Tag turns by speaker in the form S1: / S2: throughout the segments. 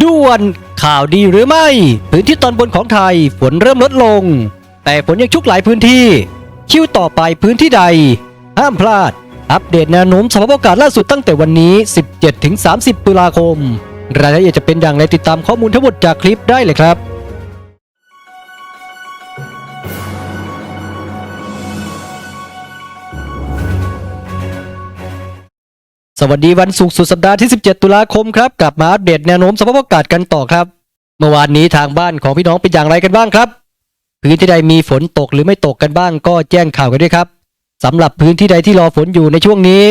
S1: ด่วนข่าวดีหรือไม่ พื้นที่ตอนบนของไทยฝนเริ่มลดลง แต่ฝนยังชุกหลายพื้นที่ คิวต่อไปพื้นที่ใด ห้ามพลาด อัปเดตแนวโน้มสภาพอากาศล่าสุดตั้งแต่วันนี้ 17-30 ตุลาคม รายละเอียดจะเป็นอย่างไรติดตามข้อมูลทั้งหมดจากคลิปได้เลยครับ สวัสดีวันศุกร์สุดสัปดาห์ที่ 17 ตุลาคมครับ กลับมาอัปเดตแนวโน้มสภาพอากาศกันต่อครับ เมื่อวานนี้ทางบ้านของพี่น้องเป็นอย่างไรกันบ้างครับ พื้นที่ใดมีฝนตกหรือไม่ตกกันบ้างก็แจ้งข่าวกันด้วยครับสำหรับพื้นที่ใดที่รอฝนอยู่ในช่วงนี้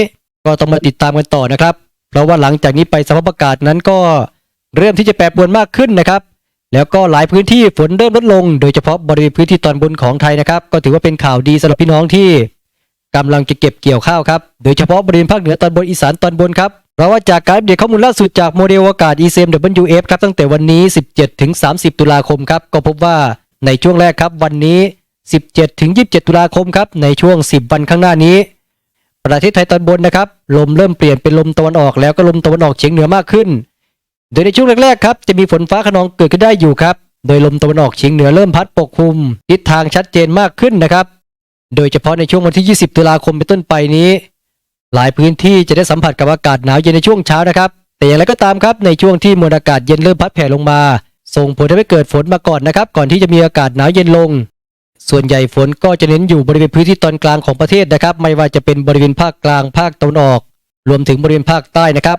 S1: ก็ต้องมาติดตามกันต่อนะครับ เพราะว่าหลังจากนี้ไปสภาพอากาศนั้นก็เริ่มที่จะแปรปรวนมากขึ้นนะครับ แล้วก็หลายพื้นที่ฝนเริ่มลดลง โดยเฉพาะบริเวณพื้นที่ตอนบนของไทยนะครับ ก็ถือว่าเป็นข่าวดีสำหรับพี่น้องที่ กำลังจะเก็บเกี่ยวข้าวครับโดยเฉพาะบริเวณภาคเหนือตอนบนอีสานตอนบนครับเพราะว่าจากการอัปเดตข้อมูลล่าสุดจากโมเดลอากาศ ECMWF ครับตั้งแต่วันนี้ 17 ถึง 30 ตุลาคมครับก็พบว่าในช่วงแรกครับวันนี้ 17 ถึง 27 ตุลาคมครับในช่วง 10 วันข้างหน้านี้ ประเทศไทยตอนบนนะครับลมเริ่มเปลี่ยนเป็นลมตะวันออกแล้วก็ลมตะวันออกเฉียงเหนือมากขึ้น โดยในช่วงแรกๆครับจะมีฝนฟ้าขนองเกิดขึ้นได้อยู่ครับโดยลมตะวันออกเฉียงเหนือเริ่มพัดปกคลุมทิศทางชัดเจนมากขึ้นนะครับ โดยเฉพาะในช่วงวันที่ 20 ตุลาคมเป็นต้นไปนี้ หลายพื้นที่จะได้สัมผัสกับอากาศหนาวเย็นในช่วงเช้านะครับ แต่อย่างไรก็ตามครับในช่วงที่มวลอากาศเย็นเริ่มพัดแผ่ลงมา ส่งผลทำให้เกิดฝนมาก่อนนะครับ ก่อนที่จะมีอากาศหนาวเย็นลง ส่วนใหญ่ฝนก็จะเน้นอยู่บริเวณพื้นที่ตอนกลางของประเทศนะครับ ไม่ว่าจะเป็นบริเวณภาคกลางภาคตะวันออก รวมถึงบริเวณภาคใต้นะครับ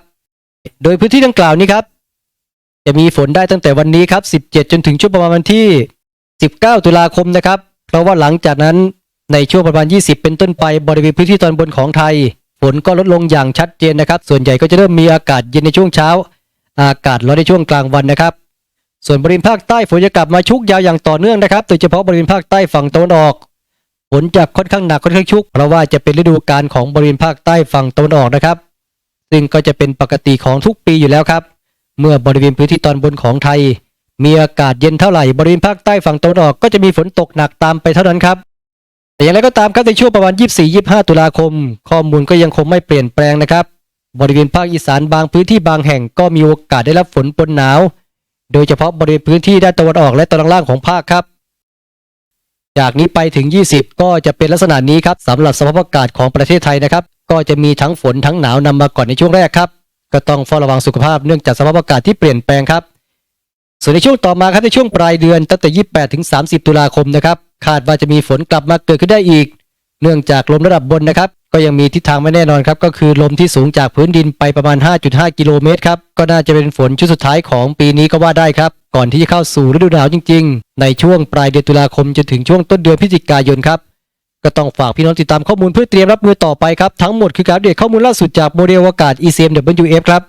S1: โดยพื้นที่ดังกล่าวนี้ครับจะมีฝนได้ตั้งแต่วันนี้ครับ 17 จนถึงช่วงประมาณวันที่ 19 ตุลาคมนะครับ เพราะว่าหลังจากนั้น ในช่วงประมาณ 20 เป็นต้นไปบริเวณพื้นที่ตอนบนของไทย ฝนก็ลดลงอย่างชัดเจนนะครับ ส่วนใหญ่ก็จะเริ่มมีอากาศเย็นในช่วงเช้า อากาศร้อนในช่วงกลางวันนะครับ ส่วนบริเวณภาคใต้ฝนจะกลับมาชุกยาวอย่างต่อเนื่องนะครับโดยเฉพาะบริเวณภาคใต้ฝั่งตะวันออกฝนจะค่อนข้างหนักค่อนข้างชุก เพราะว่าจะเป็นฤดูกาลของบริเวณภาคใต้ฝั่งตะวันออกนะครับ ซึ่งก็จะเป็นปกติของทุกปีอยู่แล้วครับ เมื่อบริเวณพื้นที่ตอนบนของไทย มีอากาศเย็นเท่าไหร่บริเวณภาคใต้ฝั่งตะวันออกก็จะมีฝนตกหนักตามไปเท่านั้นครับ แต่อย่างไรก็ตามครับในช่วงประมาณ 24-25 ตุลาคม ข้อมูลก็ยังคงไม่เปลี่ยนแปลงนะครับ บริเวณภาคอีสานบางพื้นที่บางแห่งก็มีโอกาสได้รับฝนปนหนาว โดยเฉพาะบริเวณพื้นที่ด้านตะวันออกและตอนล่างของภาคครับ จากนี้ไปถึง 20 ก็จะเป็นลักษณะนี้ครับสำหรับสภาพอากาศของประเทศไทยนะครับ ก็จะมีทั้งฝนทั้งหนาวนำมาก่อนในช่วงแรกครับ ก็ต้องเฝ้าระวังสุขภาพเนื่องจากสภาพอากาศที่เปลี่ยนแปลงครับ ส่วนในช่วงต่อมาครับในช่วงปลายเดือนตั้งแต่ 28 ถึง 30 ตุลาคมนะครับ คาดว่าจะมีฝนกลับมาเกิดขึ้นได้อีก เนื่องจากลมระดับบนนะครับ ก็ยังมีทิศทางไม่แน่นอนครับ ก็คือลมที่สูงจากพื้นดินไปประมาณ 5.5 กิโลเมตรครับ ก็น่าจะเป็นฝนชุดสุดท้ายของปีนี้ก็ว่าได้ครับ ก่อนที่จะเข้าสู่ฤดูหนาวจริง ๆ ในช่วงปลายเดือนตุลาคมจนถึงช่วงต้นเดือนพฤศจิกายนครับก็ต้องฝากพี่น้องติดตามข้อมูลเพื่อเตรียมรับมือต่อไปครับ ทั้งหมดคือการเดตข้อมูลล่าสุดจากโมเดลอากาศ ECMWF ครับ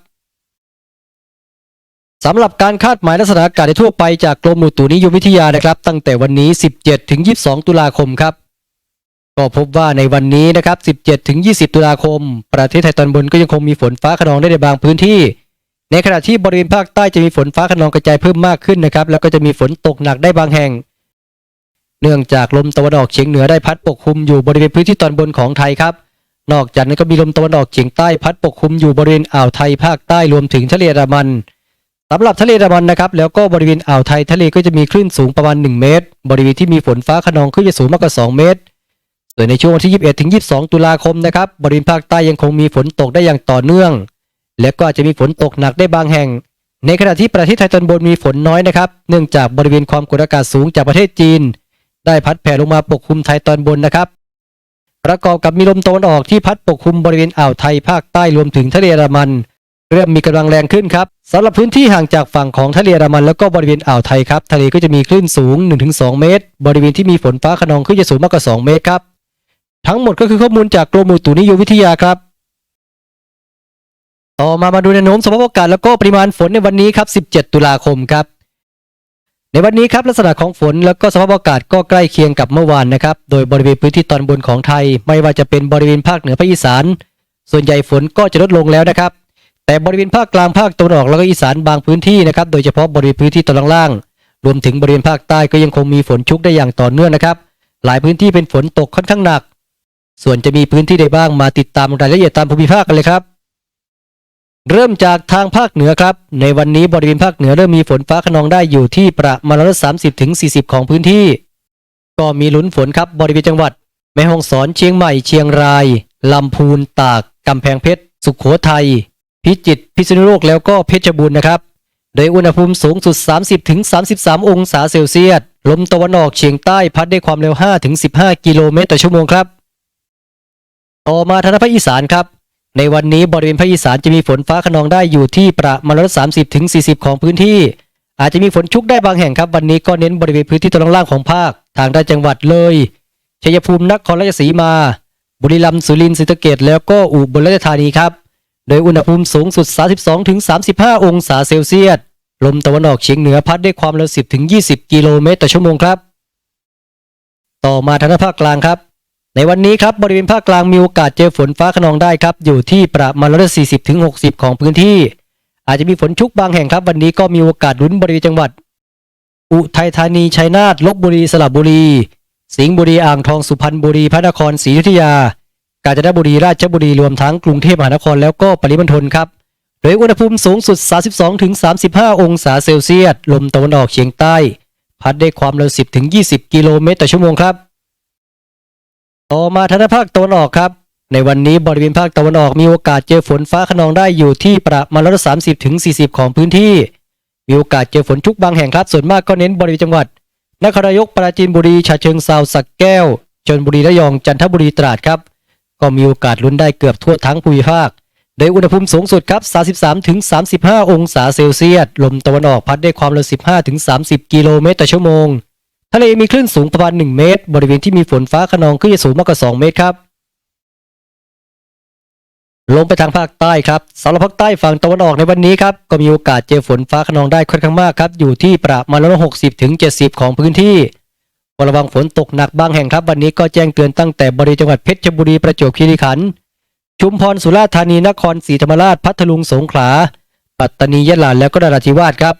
S1: สำหรับการคาดหมายลักษณะอากาศในทั่วไปจากกรมอุตุนิยมวิทยานะครับ ตั้งแต่วันนี้ 17 ถึง 22 ตุลาคมครับ ก็พบว่าในวันนี้นะครับ 17 ถึง 20 ตุลาคม ประเทศไทยตอนบนก็ยังคงมีฝนฟ้าขนองได้ในบางพื้นที่ ในขณะที่บริเวณภาคใต้จะมีฝนฟ้าขนองกระจายเพิ่มมากขึ้นนะครับ แล้วก็จะมีฝนตกหนักได้บางแห่ง เนื่องจากลมตะวันออกเฉียงเหนือได้พัดปกคลุมอยู่บริเวณพื้นที่ตอนบนของไทยครับนอกจากนั้นก็มีลมตะวันออกเฉียงใต้พัดปกคลุมอยู่บริเวณอ่าวไทยภาคใต้รวมถึงทะเลอันดามัน สำหรับทะเลอันดามันนะครับแล้วก็บริเวณอ่าวไทยทะเลก็จะมีคลื่นสูงประมาณ 1 เมตร บริเวณที่มีฝนฟ้าขนองคลื่นจะสูงมากกว่า 2 เมตรส่วนในช่วงวันที่ 21ถึง22 ตุลาคมนะครับบริเวณภาคใต้ยังคงมีฝนตกได้อย่างต่อเนื่อง และก็อาจจะมีฝนตกหนักได้บางแห่ง ในขณะที่ประเทศไทยตอนบนมีฝนน้อยนะครับ เนื่องจากบริเวณความกดอากาศสูงจากประเทศจีน ได้พัดแผ่ลงมาปกคลุมไทยตอนบนนะครับ ประกอบกับมีลมตะวันออกที่พัดปกคลุมบริเวณอ่าวไทยภาคใต้รวมถึงทะเลอันดามัน เริ่มมีกำลังแรงขึ้นครับสำหรับพื้นที่ห่างจากฝั่งของทะเลอันดามันแล้วก็บริเวณอ่าวไทยครับทะเลก็จะมีคลื่นสูง 1-2 เมตร บริเวณที่มีฝนฟ้าขนองคลื่นจะสูงมากกว่า 2 เมตรครับ ทั้งหมดก็คือข้อมูลจากกรมอุตุนิยมวิทยาครับ ต่อมามาดูแนวโน้มสภาพอากาศแล้วก็ปริมาณฝนในวันนี้ครับ 17 ตุลาคมครับ ในวันนี้ครับลักษณะของฝนแล้วก็สภาพอากาศก็ใกล้เคียงกับเมื่อวานนะครับ โดยบริเวณพื้นที่ตอนบนของไทย ไม่ว่าจะเป็นบริเวณภาคเหนือภาคอีสาน ส่วนใหญ่ฝนก็จะลดลงแล้วนะครับ แต่บริเวณภาคกลางภาคตะวันออกแล้วก็อีสานบางพื้นที่นะครับ โดยเฉพาะบริเวณพื้นที่ตอนล่าง รวมถึงบริเวณภาคใต้ก็ยังคงมีฝนชุกได้อย่างต่อเนื่องนะครับ หลายพื้นที่เป็นฝนตกค่อนข้างหนัก ส่วนจะมีพื้นที่ใดบ้างมาติดตามรายละเอียดตามภูมิภาคกันเลยครับ เริ่มจากทางภาคเหนือครับ ในวันนี้บริเวณภาคเหนือเริ่มมีฝนฟ้าขนองได้อยู่ที่ประมาณร้อยสามสิบถึงสี่สิบของพื้นที่ ก็มีลุ้นฝนครับบริเวณจังหวัด แม่ฮ่องสอนเชียงใหม่เชียงรายลำพูนตากกำแพงเพชร สุขโขทัย พิจิตรพิษณุโลกแล้วก็เพชรบูรณ์นะครับ โดยอุณหภูมิสูงสุด 30ถึง33 องศาเซลเซียส ลมตะวันออกเฉียงใต้พัดด้วยความเร็ว5ถึง15 กิโลเมตรต่อชั่วโมงครับ ต่อมาทางภาคอีสานครับ ในวันนี้บริเวณภาคอีสานจะมีฝนฟ้าขนองได้อยู่ที่ประมาณร้อยสามสิบถึงสี่สิบของพื้นที่ อาจจะมีฝนชุกได้บางแห่งครับ วันนี้ก็เน้นบริเวณพื้นที่ตอนล่างของภาค ทางด้านจังหวัดเลยชัยภูมินครราชสีมา บุรีรัมย์สุรินทร์ศรีสะเกษแล้วก็อุบลราชธานีครับ โดยอุณหภูมิสูงสุด 32-35 องศาเซลเซียส ลมตะวันออกเฉียงเหนือพัดด้วยความเร็ว 10-20 กิโลเมตรต่อชั่วโมงครับ ต่อมาทางด้านภาคกลางครับ ในวันนี้ครับบริเวณภาคกลางมีโอกาสเจอฝนฟ้าขนองได้ครับ อยู่ที่ประมาณร้อยสี่สิบถึงหกสิบของพื้นที่ อาจจะมีฝนชุกบางแห่งครับ วันนี้ก็มีโอกาสลุ้นบริเวณจังหวัด อุทัยธานี ชัยนาท ลบบุรี สระบุรี สิงห์บุรี อ่างทอง สุพรรณบุรี พระนครศรีอยุธยา กาญจนบุรีราชบุรีรวมทั้งกรุงเทพมหานครแล้วก็ปริมณฑลครับ โดยอุณหภูมิสูงสุด 32ถึง35 องศาเซลเซียส ลมตะวันออกเฉียงใต้ พัดได้ความเร็ว 10ถึง20 กิโลเมตรต่อชั่วโมงครับ ต่อมาทางด้านภาคตะวันออกครับ ในวันนี้บริเวณภาคตะวันออกมีโอกาสเจอฝนฟ้าขนองได้อยู่ที่ประมาณร้อยสามสิบถึงสี่สิบของพื้นที่ มีโอกาสเจอฝนชุกบางแห่งครับ ส่วนมากก็เน้นบริเวณจังหวัด นครนายกปราจีนบุรีฉะเชิงเซาสักแก้วชลบุรีระยองจันทบุรีตราดครับ ก็มีโอกาสลุ้นได้เกือบทั่วทั้งภูมิภาค โดยอุณหภูมิสูงสุดครับ 33ถึง35 องศาเซลเซียส ลมตะวันออกพัดได้ความเร็ว 15ถึง30 กิโลเมตรต่อชั่วโมง ทะเลมีคลื่นสูงประมาณ 1 เมตร บริเวณที่มีฝนฟ้าขนองคลื่นจะสูงมากกว่า 2 เมตรครับลงไปทางภาคใต้ครับสำหรับภาคใต้ฝั่งตะวันออกในวันนี้ครับก็มีโอกาสเจอฝนฟ้าขนองได้ค่อนข้างมากครับอยู่ที่ประมาณร้อยหกสิบถึงเจ็ดสิบของพื้นที่ ระวังฝนตกหนักบางแห่งครับวันนี้ก็แจ้งเตือนตั้งแต่บริจังหวัดเพชรบุรีประจวบคีรีขันธ์ชุมพรสุราษฎร์ธานีนครศรีธรรมราชพัทลุงสงขลา ปัตตานียะลาแล้วก็นราธิวาสครับ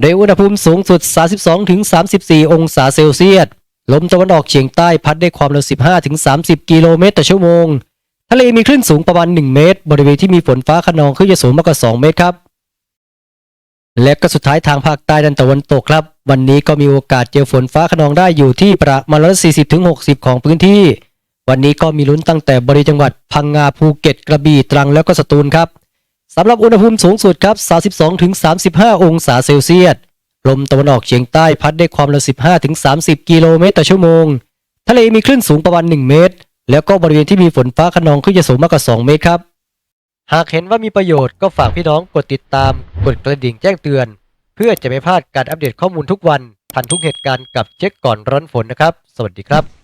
S1: โดยอุณหภูมิสูงสุด 32ถึง34 องศาเซลเซียสลมตะวันออกเฉียงใต้พัดได้ความเร็ว 15ถึง30 กิโลเมตรต่อชั่วโมง ทะเลมีคลื่นสูงประมาณ 1 เมตร บริเวณที่มีฝนฟ้าขนองคลื่นจะสูงมากกว่า 2 เมตรครับ และก็สุดท้ายทางภาคใต้ด้านตะวันตกครับ วันนี้ก็มีโอกาสเจอฝนฟ้าขนองได้อยู่ที่ประมาณ140ถึง60ของพื้นที่ วันนี้ก็มีลุ้นตั้งแต่บริจังหวัดพังงาภูเก็ตกระบี่ตรังแล้วก็สตูลครับสำหรับอุณหภูมิสูงสุดครับ 32ถึง35 องศาเซลเซียส ลมตะวันออกเฉียงใต้พัดได้ความเร็ว 15ถึง30 กิโลเมตรต่อชั่วโมง ทะเลมีคลื่นสูงประมาณ 1 เมตร แล้วก็บริเวณที่มีฝนฟ้าขนองคลื่นจะสูงมากกว่า 2 เมตรครับ หากเห็นว่ามีประโยชน์ก็ฝากพี่น้องกดติดตาม กดกระดิ่งแจ้งเตือน เพื่อจะไม่พลาดการอัปเดตข้อมูลทุกวัน ทันทุกเหตุการณ์กับเช็คก่อนร้อนฝนนะครับ สวัสดีครับ